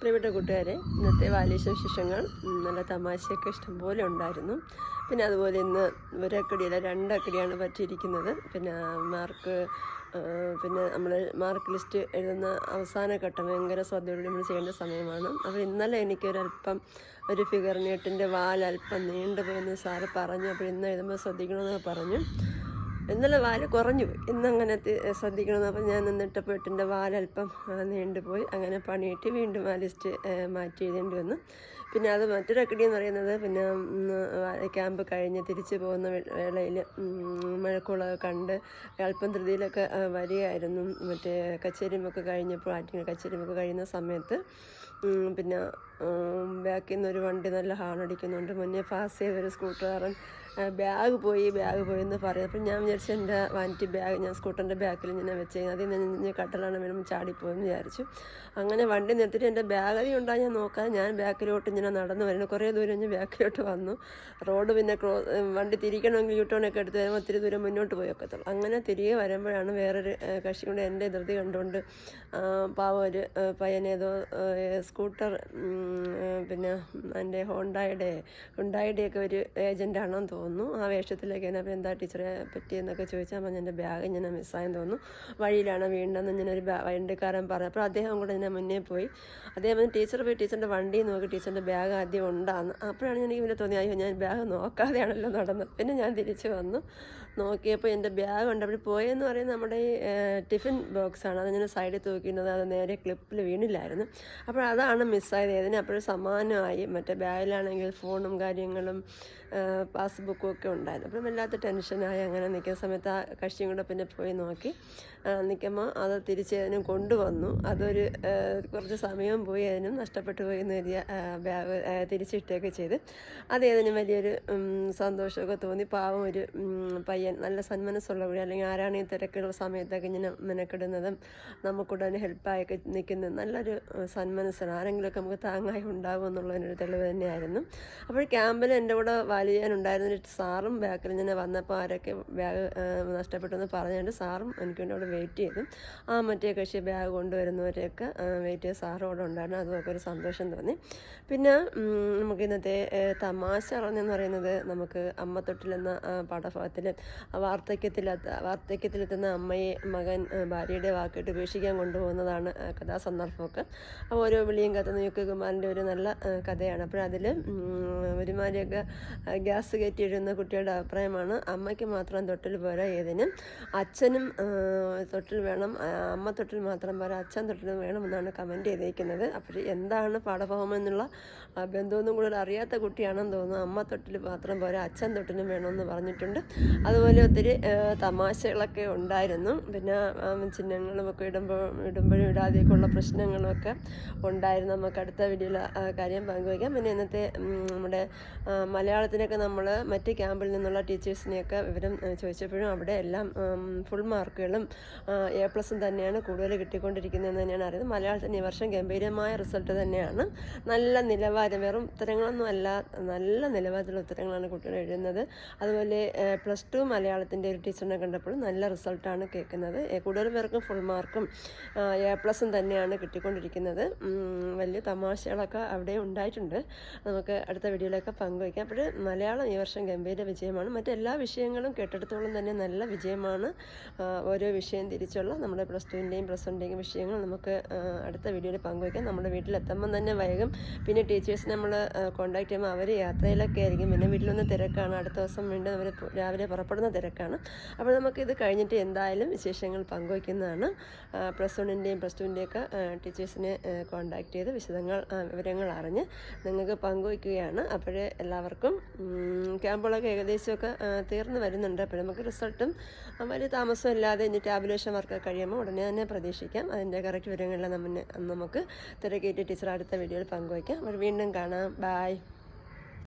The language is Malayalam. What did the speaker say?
പ്രിയപ്പെട്ട കൂട്ടുകാരെ ഇന്നത്തെ ബാലേശ വിശേഷങ്ങൾ നല്ല തമാശയൊക്കെ ഇഷ്ടംപോലെ ഉണ്ടായിരുന്നു. പിന്നെ അതുപോലെ ഇന്ന് ഒരക്കടിയല്ല രണ്ടക്കടിയാണ് പറ്റിയിരിക്കുന്നത്. പിന്നെ മാർക്ക് പിന്നെ നമ്മൾ മാർക്ക് ലിസ്റ്റ് എഴുതുന്ന അവസാന ഘട്ടം ഭയങ്കര ശ്രദ്ധയോടെ നമ്മൾ ചെയ്യേണ്ട സമയമാണ്. അപ്പോൾ ഇന്നലെ എനിക്കൊരല്പം ഒരു ഫിഗർ നീട്ടിന്റെ അല്പം നീണ്ടുപോയെന്ന് സാറ് പറഞ്ഞു. അപ്പോൾ ഇന്ന് എഴുതുമ്പോൾ ശ്രദ്ധിക്കണമെന്ന് പറഞ്ഞു. ഇന്നലെ വാൽ കുറഞ്ഞു പോയി. ഇന്നങ്ങനെ ശ്രദ്ധിക്കണമെന്ന് ശ്രദ്ധിക്കണം അപ്പം ഞാൻ നിന്നിട്ട് പെട്ടിന്റെ വാലല്പം നീണ്ടുപോയി അങ്ങനെ പണിയിട്ട് വീണ്ടും ആ ലിസ്റ്റ് മാറ്റി എഴുതേണ്ടി വന്നു. പിന്നെ അത് മറ്റൊരു അക്കടി എന്ന് പറയുന്നത് പിന്നെ ക്യാമ്പ് കഴിഞ്ഞ് തിരിച്ചു പോകുന്ന വേളയിൽ മഴക്കുളമൊക്കെ കണ്ട് അല്പം ധൃതിയിലൊക്കെ വരികയായിരുന്നു. മറ്റേ കച്ചേരിമൊക്കെ കഴിഞ്ഞപ്പോൾ ആറ്റിങ്ങൾ കച്ചേരിമൊക്കെ കഴിയുന്ന സമയത്ത് പിന്നെ ബാക്കിൽ നിന്ന് ഒരു വണ്ടി നല്ല ഹാണടിക്കുന്നുണ്ട് മുന്നേ പാസ് ചെയ്തൊരു സ്കൂട്ടറുകാരൻ ബാഗ് പോയി ബാഗ് പോയി എന്ന് പറയും. അപ്പം ഞാൻ വിചാരിച്ചു എന്റെ വാനിറ്റി ബാഗ് ഞാൻ സ്കൂട്ടറിന്റെ ബാക്കിൽ ഇങ്ങനെ വെച്ച് അതിൽ നിന്ന് കട്ടലാണ് വീണും ചാടിപ്പോയെന്ന് വിചാരിച്ചു. അങ്ങനെ വണ്ടി നിർത്തിയിട്ട് എന്റെ ബാഗ് അതി ഉണ്ടായി. ഞാൻ നോക്കാൻ ഞാൻ ബാക്കിലോട്ട് ഇങ്ങനെ നടന്നു വരുന്നു. കുറേ ദൂരം ഞാൻ ബാക്കിലോട്ട് വന്നു. റോഡ് പിന്നെ ക്രോ വണ്ടി തിരിക്കണമെങ്കിൽ യൂട്ടേണൊക്കെ എടുത്ത് വരുമ്പോൾ ഒത്തിരി ദൂരം മുന്നോട്ട് പോയി ഒക്കത്തുള്ളൂ അങ്ങനെ തിരികെ വരുമ്പോഴാണ് വേറൊരു കക്ഷി കൊണ്ട് എന്റെ ധൃതി കണ്ടുകൊണ്ട് പാവം ഒരു പയ്യനേതോ സ്കൂട്ടർ പിന്നെ എന്റെ ഹോണ്ടായുടെ ഹുണ്ടായുടെയൊക്കെ ഒരു ഏജന്റാണെന്ന് തോന്നുന്നു. ആ വേഷത്തിലേക്ക് അപ്പോൾ എന്താ ടീച്ചറെ പറ്റിയെന്നൊക്കെ ചോദിച്ചാൽ അപ്പം എന്റെ ബാഗ് ഇങ്ങനെ മിസ്സായെന്ന് തോന്നുന്നു. വഴിയിലാണ് വീണ്ടെന്ന് ഇങ്ങനെ ഒരു വണ്ടിക്കാരൻ പറഞ്ഞു. അപ്പോൾ അദ്ദേഹം കൂടെ ഇങ്ങനെ മുന്നേ പോയി. അദ്ദേഹം ടീച്ചർ പോയി ടീച്ചറിന്റെ വണ്ടി നോക്കി ടീച്ചറിന്റെ ബാഗ് ആദ്യം ഉണ്ടാന്ന്. അപ്പോഴാണ് എനിക്ക് പിന്നെ തോന്നി അയ്യോ ഞാൻ ബാഗ് നോക്കാതെയാണല്ലോ നടന്നത്. പിന്നെ ഞാൻ തിരിച്ചു വന്നു. നോക്കിയപ്പോൾ എന്റെ ബാഗ് ഉണ്ട്. അവിടെ പോയെന്ന് പറയുന്നത് നമ്മുടെ ഈ ടിഫിൻ ബോക്സാണ് ഞാൻ സൈഡിൽ തൂക്കിയിരുന്നത്. അത് നേരെ ക്ലിപ്പിൽ വീണില്ലായിരുന്നു. അപ്പോൾ അതാണ് മിസ്സായത് ഏതിന് അപ്പോഴും സമാനമായി. മറ്റേ ബാഗിലാണെങ്കിൽ ഫോണും കാര്യങ്ങളും പാസ്ബുക്കും ഒക്കെ ഉണ്ടായിരുന്നു. അപ്പം വല്ലാത്ത ടെൻഷനായി അങ്ങനെ നിൽക്കുന്ന സമയത്ത് ആ കക്ഷിയും കൂടെ പിന്നെ പോയി നോക്കി. നിൽക്കുമ്പോൾ അത് തിരിച്ച് അതിനും കൊണ്ടുവന്നു. അതൊരു കുറച്ച് സമയം പോയി അതിനും നഷ്ടപ്പെട്ടു പോയി എന്ന് ആ, ബാഗ് തിരിച്ചിട്ടൊക്കെ ചെയ്ത്. അത് ഏതിനും വലിയൊരു സന്തോഷമൊക്കെ തോന്നി. പാവം ഒരു പയ്യൻ നല്ല സന്മനസ്സുള്ള കൂടി അല്ലെങ്കിൽ ആരാണ് ഈ തിരക്കുള്ള സമയത്തൊക്കെ ഇങ്ങനെ മെനക്കെടുന്നതും നമുക്കുടനെ ഹെൽപ്പായൊക്കെ നിൽക്കുന്നത്. നല്ലൊരു സന്മനസ്സാണ്. ആരെങ്കിലുമൊക്കെ നമുക്ക് താങ്ങായി ഉണ്ടാകും എന്നുള്ളതിനൊരു തെളിവ് തന്നെയായിരുന്നു. അപ്പോൾ ക്യാമ്പിൽ എന്റെ കൂടെ വലിയാനുണ്ടായിരുന്ന ഒരു സാറും ബാക്കിൽ ഇങ്ങനെ വന്നപ്പോൾ ആരൊക്കെ ബാഗ് നഷ്ടപ്പെട്ടു എന്ന് പറഞ്ഞുകൊണ്ട് സാറും എനിക്ക് വേണ്ടി അവിടെ വെയിറ്റ് ചെയ്തു. ആ മറ്റേ കക്ഷി ബാഗ് കൊണ്ടുവരുന്നവരെയൊക്കെ വെയിറ്റ് ചെയ്ത് സാറും അവിടെ ഉണ്ടായിരുന്നു. അതുമൊക്കെ ഒരു സന്തോഷം തോന്നി. പിന്നെ നമുക്ക് ഇന്നത്തെ തമാശ പറഞ്ഞെന്ന് പറയുന്നത് നമുക്ക് അമ്മത്തൊട്ടിലെന്ന പാഠഭാഗത്തിൽ വാർദ്ധക്യത്തിലെത്ത വാർദ്ധക്യത്തിലെത്തുന്ന അമ്മയെ മകൻ ഭാര്യയുടെ വാക്കിട്ട് ഉപേക്ഷിക്കാൻ കൊണ്ടുപോകുന്നതാണ് കഥാസന്ദർഭമൊക്കെ. അപ്പോൾ ഓരോ വിളിയും കത്തുന്ന യു കെ കുമാരന്റെ ഒരു നല്ല കഥയാണ്. അപ്പോൾ അതിൽ ഗ്യാസ് കയറ്റി എഴുതുന്ന കുട്ടിയുടെ അഭിപ്രായമാണ്. അമ്മയ്ക്ക് മാത്രം തൊട്ടിൽ പോരാ ഏതിനും. അച്ഛനും തൊട്ടിൽ വേണം. അമ്മ തൊട്ടിൽ മാത്രം പോരാ അച്ഛൻ തൊട്ടിൽ വേണമെന്നാണ് കമന്റ് ചെയ്തേക്കുന്നത്. അപ്പോൾ എന്താണ് പാഠഭാഗം എന്നുള്ള ബന്ധമൊന്നും കൂടുതൽ അറിയാത്ത കുട്ടിയാണെന്ന് തോന്നുന്നു. അമ്മ തൊട്ടിൽ മാത്രം പോരാ അച്ഛൻ തൊട്ടിലും വേണമെന്ന് പറഞ്ഞിട്ടുണ്ട്. അതുപോലെ ഒത്തിരി തമാശകളൊക്കെ ഉണ്ടായിരുന്നു. പിന്നെ ആ, ചിഹ്നങ്ങളും ഒക്കെ ഇടുമ്പോൾ ഇടുമ്പോഴും ഇടാതെയൊക്കെയുള്ള പ്രശ്നങ്ങളൊക്കെ ഉണ്ടായിരുന്നു. നമുക്ക് അടുത്ത വീഡിയോയിൽ കാര്യം പങ്കുവയ്ക്കാം. പിന്നെ ഇന്നത്തെ നമ്മുടെ മലയാളത്തിനൊക്കെ നമ്മൾ മറ്റ് ക്യാമ്പിൽ നിന്നുള്ള ടീച്ചേഴ്സിനെയൊക്കെ വിവരം ചോദിച്ചപ്പോഴും അവിടെ എല്ലാം ഫുൾ മാർക്കുകളും എ പ്ലസും തന്നെയാണ് കൂടുതൽ കിട്ടിക്കൊണ്ടിരിക്കുന്നതെന്ന് തന്നെയാണ് അറിയുന്നത്. മലയാളത്തിന് ഈ വർഷം ഗംഭീരമായ റിസൾട്ട് തന്നെയാണ്. നല്ല നിലവാരം വെറും ഉത്തരങ്ങളൊന്നും അല്ല നല്ല നിലവാരത്തിലുള്ള ഉത്തരങ്ങളാണ് കുട്ടികൾ എഴുതുന്നത്. അതുപോലെ പ്ലസ് ടു മലയാളത്തിന്റെ ഒരു ടീച്ചറിനെ കണ്ടപ്പോൾ നല്ല റിസൾട്ടാണ് കേൾക്കുന്നത്. കൂടുതൽ പേർക്കും ഫുൾ മാർക്കും എ പ്ലസും തന്നെയാണ് കിട്ടിക്കൊണ്ടിരിക്കുന്നത്. വലിയ തമാശകളൊക്കെ അവിടെ ഉണ്ടായിട്ടുണ്ട്. നമുക്ക് അടുത്ത വീഡിയോയിലൊക്കെ പങ്കുവയ്ക്കാം. അപ്പോൾ മലയാളം ഈ വർഷം ഗംഭീര വിജയമാണ്. മറ്റെല്ലാ വിഷയങ്ങളും കേട്ടെടുത്തോളം തന്നെ നല്ല വിജയമാണ്. ഓരോ വിഷയം തിരിച്ചുള്ള നമ്മുടെ പ്ലസ് ടുവിന്റെയും പ്ലസ് വണ്ണിന്റെയും വിഷയങ്ങൾ നമുക്ക് അടുത്ത വീഡിയോയിൽ പങ്കുവയ്ക്കാം. നമ്മുടെ വീട്ടിലെത്തുമ്പം തന്നെ വൈകും. പിന്നെ ടീച്ചേഴ്സ് നമ്മൾ കോൺടാക്ട് ചെയ്യുമ്പോൾ അവർ യാത്രയിലൊക്കെ ആയിരിക്കും. പിന്നെ വീട്ടിലൊന്ന് തിരക്കാണ്. അടുത്ത ദിവസം വീണ്ടും അവർ രാവിലെ പുറപ്പെടുന്ന തിരക്കാണ്. അപ്പോൾ നമുക്ക് ഇത് കഴിഞ്ഞിട്ട് എന്തായാലും വിശേഷങ്ങൾ പങ്കുവയ്ക്കുന്നതാണ്. പ്ലസ് വണ്ണിന്റെയും പ്ലസ് ടുവിന്റെയൊക്കെ ടീച്ചേഴ്സിനെ കോൺടാക്ട് ചെയ്ത് വിശദങ്ങൾ വിവരങ്ങൾ അറിഞ്ഞ് നിങ്ങൾക്ക് പങ്കുവയ്ക്കുകയാണ്. അപ്പോഴേ എല്ലാവർക്കും ഉം, ക്യാമ്പുകളൊക്കെ ഏകദേശമൊക്കെ തീർന്നു വരുന്നുണ്ട്. അപ്പോൾ നമുക്ക് റിസൾട്ടും വലിയ താമസം ഇല്ലാതെ ഇനി ടാബുലേഷൻ വർക്ക് കഴിയുമ്പോൾ ഉടനെ തന്നെ പ്രതീക്ഷിക്കാം. അതിന്റെ കറക്റ്റ് വിവരങ്ങളെല്ലാം നമ്മൾ നമുക്ക് തിരക്കേറ്റ് ടീച്ചർ അടുത്ത വീഡിയോയിൽ പങ്കുവയ്ക്കാം. അപ്പോൾ വീണ്ടും കാണാം. ബായ്